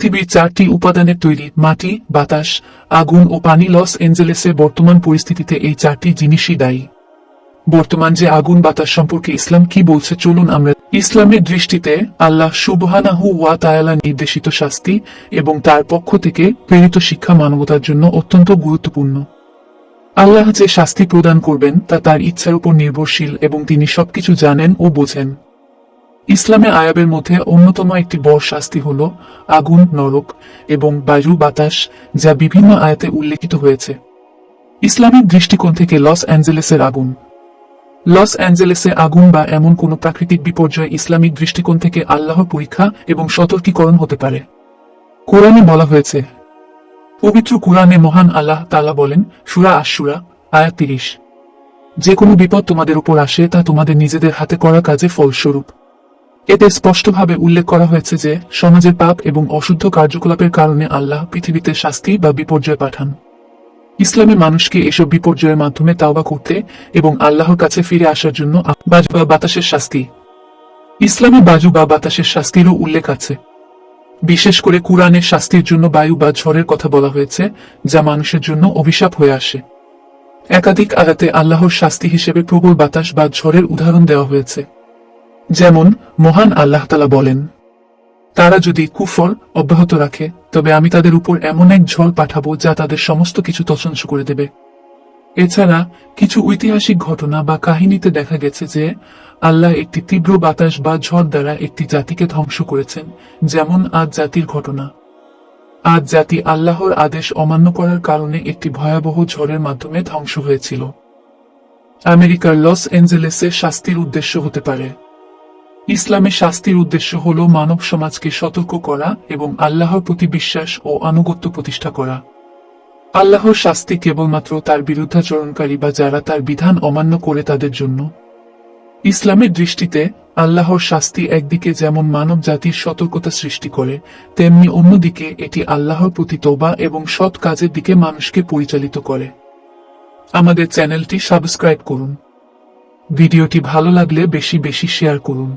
পৃথিবীর চারটি উপাদানের তৈরি মাটি, বাতাস, আগুন ও পানি লস এঞ্জেলেসের বর্তমান পরিস্থিতিতে এই চারটি জিনিসই দায়ী। বর্তমান যে আগুন বাতাস সম্পর্কে ইসলাম কি বলছে চলুন আমরা ইসলামের দৃষ্টিতে আল্লাহ সুবহানাহু ওয়া তায়ালা নির্দেশিত শাস্তি এবং তার পক্ষ থেকে প্রেরিত শিক্ষা মানবতার জন্য অত্যন্ত গুরুত্বপূর্ণ। আল্লাহ যে শাস্তি প্রদান করবেন তা তার ইচ্ছার উপর নির্ভরশীল এবং তিনি সবকিছু জানেন ও বোঝেন। ইসলামে আয়াবের মধ্যে অন্যতম একটি বড় শাস্তি হল আগুন, নরক এবং বায়ু বাতাস যা বিভিন্ন আয়াতে উল্লেখিত হয়েছে। ইসলামিক দৃষ্টিকোণ থেকে লস অ্যাঞ্জেলেসের আগুন। লস অ্যাঞ্জেলেসে আগুন বা এমন কোনো প্রাকৃতিক বিপর্যয় ইসলামিক দৃষ্টিকোণ থেকে আল্লাহর পরীক্ষা এবং সতর্কীকরণ হতে পারে। কোরআনে বলা হয়েছে, পবিত্র কোরআনে মহান আল্লাহ তাআলা বলেন, সুরা আশুরা আয়াত তিরিশ, যে কোনো বিপদ তোমাদের উপর আসে তা তোমাদের নিজেদের হাতে করা কাজে ফলস্বরূপ। এতে স্পষ্টভাবে উল্লেখ করা হয়েছে যে সমাজের পাপ এবং অশুদ্ধ কার্যকলাপের কারণে আল্লাহ পৃথিবীতে শাস্তি বা বিপর্যয় পাঠান। ইসলামে মানুষকে এসব বিপর্যয়ের মাধ্যমে তাওবা করতে এবং আল্লাহর কাছে ফিরে আসার জন্য বাজু বা বাতাসের শাস্তি। ইসলামে বাজু বা বাতাসের শাস্তিরও উল্লেখ আছে। বিশেষ করে কুরআনের শাস্তির জন্য বায়ু বা ঝড়ের কথা বলা হয়েছে, যা মানুষের জন্য অভিশাপ হয়ে আসে। একাধিক আয়াতে আল্লাহর শাস্তি হিসেবে প্রবল বাতাস বা ঝড়ের উদাহরণ দেওয়া হয়েছে। যেমন মহান আল্লাহ তালা বলেন, তারা যদি কুফর অব্যাহত রাখে, তবে আমি তাদের উপর এমন এক ঝড় পাঠাবো যা তাদের সমস্ত কিছু তছঞ্চ করে দেবে। এছাড়া কিছু ঐতিহাসিক ঘটনা বা কাহিনীতে দেখা গেছে যে আল্লাহ একটি তীব্র বাতাস বা ঝড় দ্বারা একটি জাতিকে ধ্বংস করেছেন, যেমন আজ জাতির ঘটনা। আজ জাতি আল্লাহর আদেশ অমান্য করার কারণে একটি ভয়াবহ ঝড়ের মাধ্যমে ধ্বংস হয়েছিল। আমেরিকার লস এঞ্জেলেসে শাস্তির উদ্দেশ্য হতে পারে। ইসলামে শাস্তির উদ্দেশ্য হল মানব সমাজকে সতর্ক করা এবং আল্লাহর প্রতি বিশ্বাস ও আনুগত্য প্রতিষ্ঠা করা। আল্লাহর শাস্তি কেবলমাত্র তার বিরুদ্ধাচরণকারী বা যারা তার বিধান অমান্য করে তাদের জন্য। ইসলামের দৃষ্টিতে আল্লাহর শাস্তি একদিকে যেমন মানব জাতির সতর্কতা সৃষ্টি করে, তেমনি অন্যদিকে এটি আল্লাহর প্রতি তোবা এবং সৎ কাজের দিকে মানুষকে পরিচালিত করে। আমাদের চ্যানেলটি সাবস্ক্রাইব করুন। ভিডিওটি ভালো লাগলে বেশি বেশি শেয়ার করুন।